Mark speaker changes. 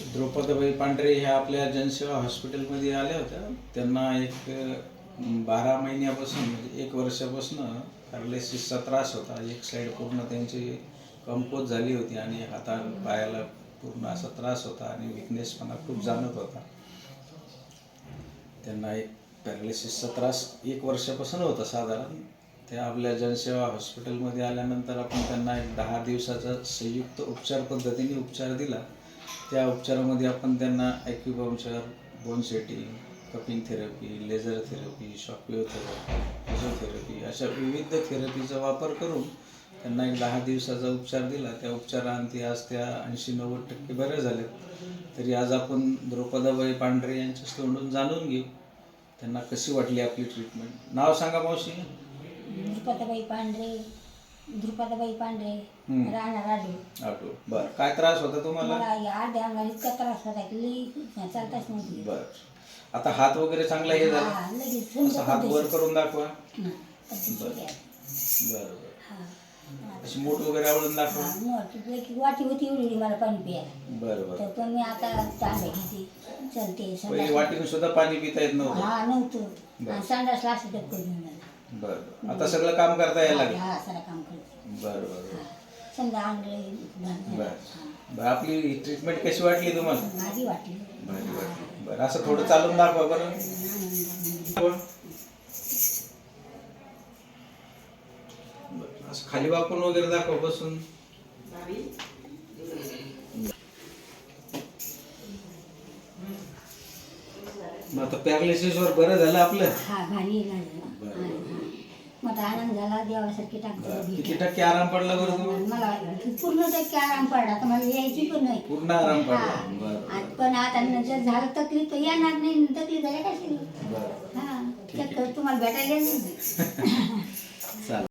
Speaker 1: द्रौपदबाई पांढरे ह्या आपल्या जनसेवा हॉस्पिटलमध्ये आल्या होत्या. त्यांना एक बारा महिन्यापासून म्हणजे एक वर्षापासून पॅरालिसिसचा त्रास होता. एक साईड पूर्ण त्यांची कंपोज झाली होती आणि हाता पायाला पूर्ण असा त्रास होता आणि विकनेसपणा खूप जाणत होता. त्यांना एक पॅरालिसिसचा त्रास एक वर्षापासून होता साधारण. ते आपल्या जनसेवा हॉस्पिटलमध्ये आल्यानंतर आपण त्यांना एक दहा दिवसाचा संयुक्त उपचार पद्धतीने उपचार दिला. त्या उपचारामध्ये आपण त्यांना acupuncture bone setting cupping therapy laser therapy शॉपिओ therapy physiotherapy अशा विविध थेरपीचा वापर करून त्यांना एक दहा दिवसाचा उपचार दिला. त्या उपचारांती आज त्या ऐंशी नव्वद टक्के बऱ्या झाल्या तरी आज आपण द्रौपदाबाई पांढरे यांच्या तोंडून जाणून घेऊ. त्यांना कशी वाटली आपली ट्रीटमेंट नाव सांगा मावशी.
Speaker 2: द्रौपदाबाई पांढरे. द्रुपदाबाई पांढरे
Speaker 1: हम्म.
Speaker 2: राहणार आडू.
Speaker 1: आटो बरं. काय त्रास होता तुम्हाला?
Speaker 2: मला या अर्ध्या अंगाला इतका त्रास होता की लई चालताच नव्हती.
Speaker 1: बरं. आता हात वगैरे चांगला हे झाला
Speaker 2: हा, लगेच
Speaker 1: असं
Speaker 2: समजा
Speaker 1: हात वर करून दाखवा.
Speaker 2: हा, पद्धतशीर आहे.
Speaker 1: बरं बरं.
Speaker 2: हा.
Speaker 1: अशी मूठ वगैरे आवडून दाखवा.
Speaker 2: हा, वाटी होती एवढी मला पाणी प्यायला.
Speaker 1: बरं बरं.
Speaker 2: तर पण मी आता तांब्या घेते. चलते
Speaker 1: पहिले
Speaker 2: संडास
Speaker 1: वाटीने सुद्धा पाणी पिता येत नव्हतं.
Speaker 2: हा नव्हतं.
Speaker 1: बरं.
Speaker 2: आणि संडासला असं डबकं घेऊन.
Speaker 1: बरं बरं. आता सगळं काम करता यायला लागलं.
Speaker 2: हा सारा काम करते
Speaker 1: बरं बरं बरं.
Speaker 2: समजा आणलं
Speaker 1: बरं. बरं आपली ट्रीटमेंट कशी वाटली तुम्हाला?
Speaker 2: वाटली.
Speaker 1: भारी वाटली. बरं असं थोडं चालून दाखवा बरं. बरं, असं खाली वाकून वगैरे दाखवा बसून. मग आता पॅरालिसिस वर बरं झालं आपलं?
Speaker 2: हा भारी झालं.
Speaker 1: बरं.
Speaker 2: मग आनंद झाला देवासारखी टाकतो
Speaker 1: टक्के आराम पडला बरं तुम्हाला?
Speaker 2: मला पूर्ण टक्के आराम पडला तर मला यायची पण नाही.
Speaker 1: पूर्ण आराम पडला.
Speaker 2: हा.
Speaker 1: बरं
Speaker 2: पण आता न- जर झालं तकलीफ तर येणार नाही तकलीफ झाल्या कशी?
Speaker 1: बरं.
Speaker 2: हा.
Speaker 1: ठीक आहे.
Speaker 2: चक्कर तुम्हाला भेटायला येणार नाही.
Speaker 1: चालेल.